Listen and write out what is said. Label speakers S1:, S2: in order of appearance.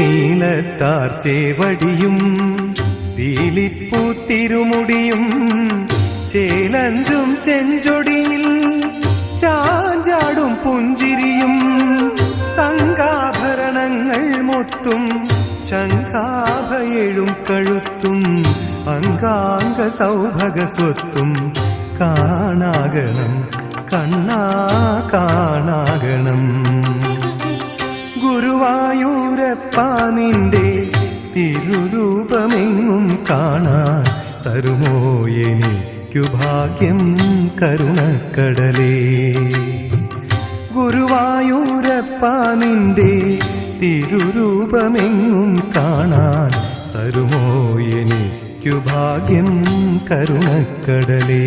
S1: നീലത്താർ ചേവടിയും പീലിപ്പൂ തിരുമുടിയും ചേലഞ്ചും ചെഞ്ചൊടിയിൽ ചാഞ്ചാടും പുഞ്ചിരിയും തങ്കാഭരണങ്ങൾ മൊത്തും ശംഖാഭയഴും കഴുത്തും അംഗാംഗ സൗഭഗ സ്വത്തും കാണാകണം കണ്ണാ കാണാകണം. നിന്റെ തിരുരൂപമെങ്ങും കാണാൻ തരുമോ എനിക്കു ഭാഗ്യം കരുണക്കടലേ? ഗുരുവായൂരപ്പ നിന്റെ തിരുരൂപമെങ്ങും കാണാൻ തരുമോ എനിക്കു ഭാഗ്യം കരുണക്കടലേ?